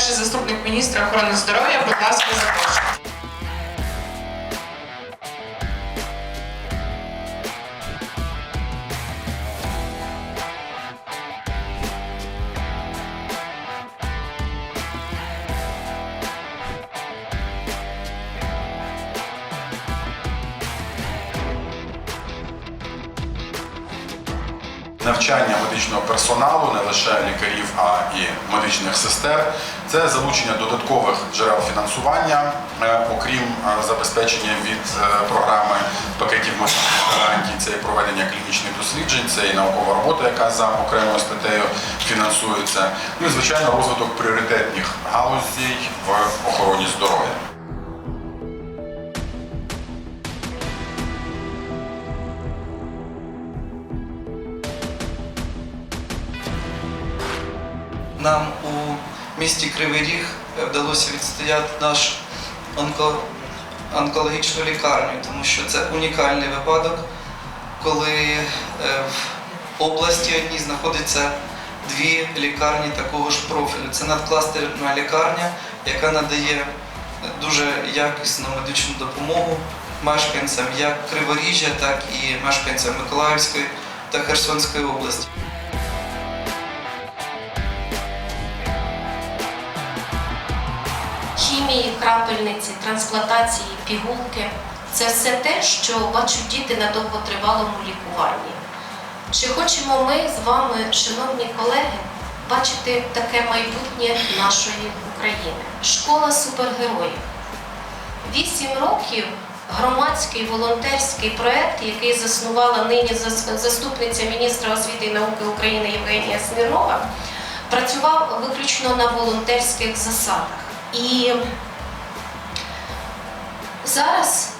перший заступник міністра охорони здоров'я. Будь ласка, запрошую. Навчання медичного персоналу, не лише лікарів, а і медичних сестер, це залучення додаткових джерел фінансування, е, окрім е, забезпечення від е, програми пакетів медичних гарантій, це і проведення клінічних досліджень, це і наукова робота, яка за окремою статтею фінансується. Ну і звичайно розвиток пріоритетних галузей в охороні здоров'я. Нам у місті Кривий Ріг е, вдалося відстояти наш онко... онкологічну лікарню, тому що це унікальний випадок, коли е, в області одній знаходиться дві лікарні такого ж профілю. Це надкластерна лікарня, яка надає дуже якісну медичну допомогу мешканцям як Криворіжжя, так і мешканцям Миколаївської та Херсонської області. Хімії, крапельниці, трансплантації, пігулки це все те, що бачать діти на довготривалому лікуванні. Чи хочемо ми з вами, шановні колеги, бачити таке майбутнє нашої України? Школа супергероїв. Вісім років громадський волонтерський проект, який заснувала нині заступниця міністра освіти і науки України Євгенія Смірнова, працював виключно на волонтерських засадах. І зараз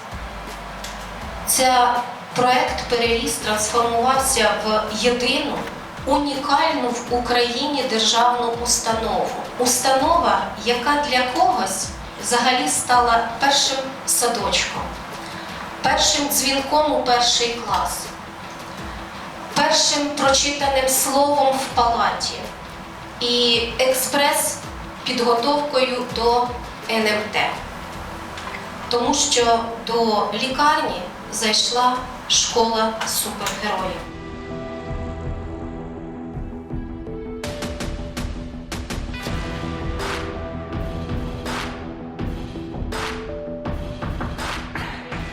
ця проект переріс, трансформувався в єдину унікальну в Україні державну установу. Установа, яка для когось взагалі стала першим садочком, першим дзвінком у перший клас, першим прочитаним словом в палаті і експрес підготовкою до НМТ. Тому що до лікарні зайшла школа супергероїв.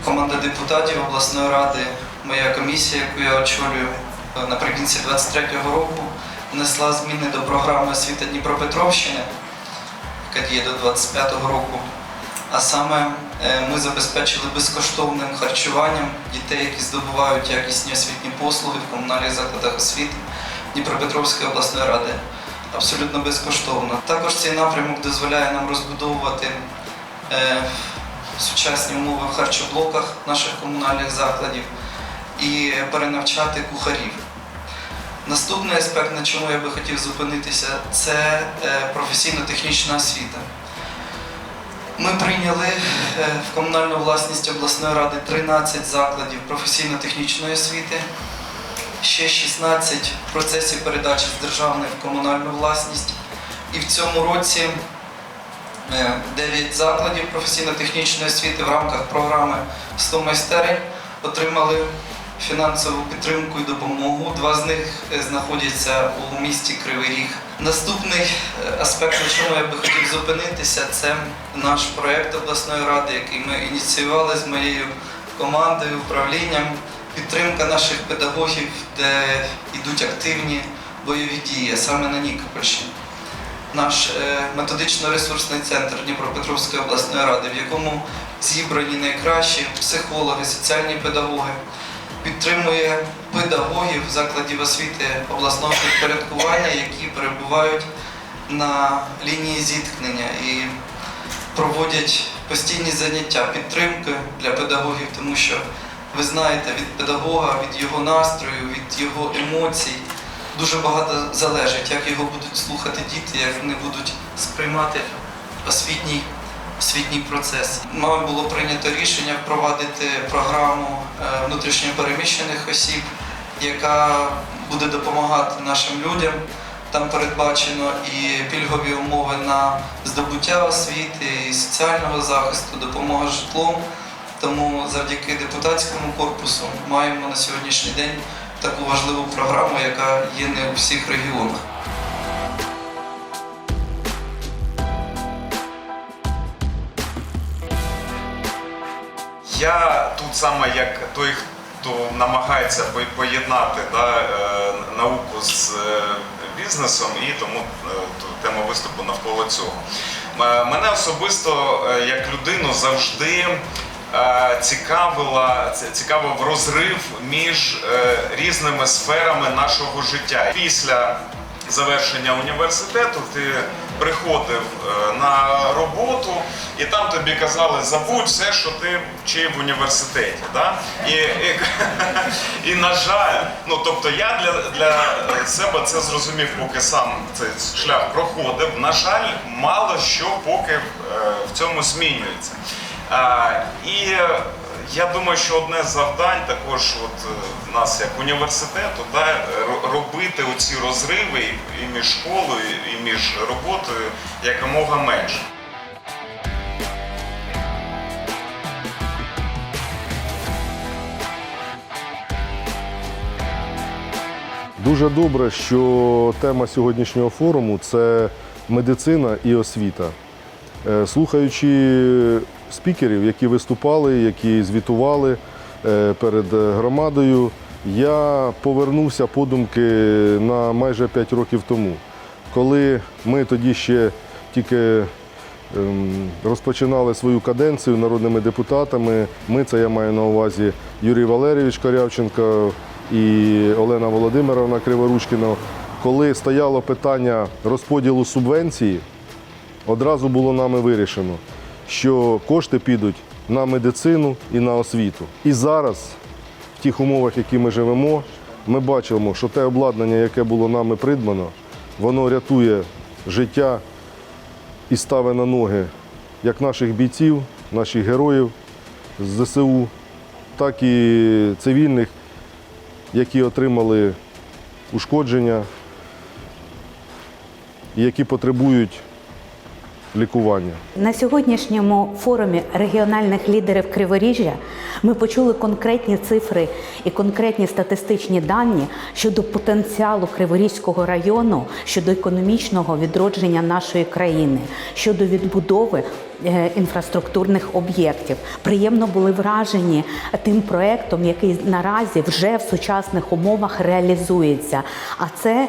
Команда депутатів обласної ради, моя комісія, яку я очолюю е, наприкінці 23-го року, внесла зміни до програми освіти Дніпропетровщини, яка діє до 25-го року. А саме е, ми забезпечили безкоштовним харчуванням дітей, які здобувають якісні освітні послуги в комунальних закладах освіти Дніпропетровської обласної ради. Абсолютно безкоштовно. Також цей напрямок дозволяє нам розбудовувати е, сучасні умови в харчоблоках наших комунальних закладів і перенавчати кухарів. Наступний аспект, на чому я би хотів зупинитися, це е, професійно-технічна освіта. Ми прийняли е, в комунальну власність обласної ради 13 закладів професійно-технічної освіти, ще 16 в процесі передачі з державної в комунальну власність. І в цьому році 9 закладів професійно-технічної освіти в рамках програми 100 майстерень отримали фінансову підтримку і допомогу. Два з них е, знаходяться у місті Кривий Ріг. Наступний е, аспект, на чому я би хотів зупинитися, це наш проєкт обласної ради, який ми ініціювали з моєю командою, управлінням. Підтримка наших педагогів, де йдуть активні бойові дії, саме на Нікопольщині наш е, методично-ресурсний центр Дніпропетровської обласної ради, в якому зібрані найкращі психологи, соціальні педагоги, підтримує педагогів закладів освіти обласного підпорядкування, які перебувають на лінії зіткнення і проводять постійні заняття підтримки для педагогів, тому що ви знаєте, від педагога, від його настрою, від його емоцій дуже багато залежить, як його будуть слухати діти, як вони будуть сприймати освітній, освітній процес. Нами було прийнято рішення впровадити програму е, внутрішньопереміщених осіб, яка буде допомагати нашим людям. Там передбачено і пільгові умови на здобуття освіти, і соціального захисту, допомога житлом. Тому завдяки депутатському корпусу маємо на сьогоднішній день таку важливу програму, яка є не у всіх регіонах. Я тут саме як той, хто намагається поєднати да, е, науку з е, бізнесом, і тому е, тема виступу навколо цього. Мене особисто як людину завжди цікавила, цікавив розрив між різними сферами нашого життя. Після завершення університету ти приходив е, на роботу, і там тобі казали, забудь все, що ти вчив в університеті. Да? І, і, і на жаль, ну тобто я для, для себе це зрозумів, поки сам цей шлях проходив. На жаль, мало що поки е, в цьому змінюється. І я думаю, що одне з завдань також от, е, нас як університету да, робити оці розриви і- і між школою, і між роботою якомога менше. Дуже добре, що тема сьогоднішнього форуму це медицина і освіта. Е, Слухаючи спікерів, які виступали, які звітували е, перед громадою, я повернувся подумки на майже 5 років тому, коли ми тоді ще тільки ем, розпочинали свою каденцію народними депутатами. Ми, це я маю на увазі Юрій Валерійович Корявченко і Олена Володимировна Криворучкіна. Коли стояло питання розподілу субвенції, одразу було нами вирішено, що кошти підуть на медицину і на освіту. І зараз, в тих умовах, які ми живемо, ми бачимо, що те обладнання, яке було нами придбано, воно рятує життя і ставить на ноги як наших бійців, наших героїв з ЗСУ, так і цивільних, які отримали ушкодження які потребують лікування. На сьогоднішньому форумі регіональних лідерів Криворіжжя ми почули конкретні цифри і конкретні статистичні дані щодо потенціалу Криворізького району, щодо економічного відродження нашої країни, щодо відбудови е, інфраструктурних об'єктів. Приємно були вражені тим проектом, який наразі вже в сучасних умовах реалізується. А це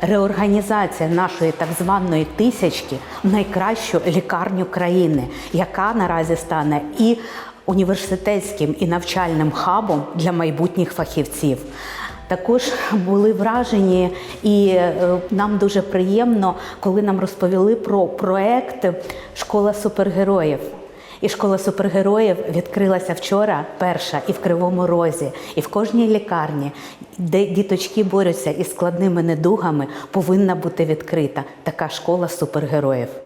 реорганізація нашої так званої тисячки в найкращу лікарню країни, яка наразі стане і університетським і навчальним хабом для майбутніх фахівців. Також були вражені, і е, нам дуже приємно, коли нам розповіли про проект Школа супергероїв. І школа супергероїв відкрилася вчора, перша, і в Кривому Розі, і в кожній лікарні, де діточки борються із складними недугами, повинна бути відкрита така школа супергероїв.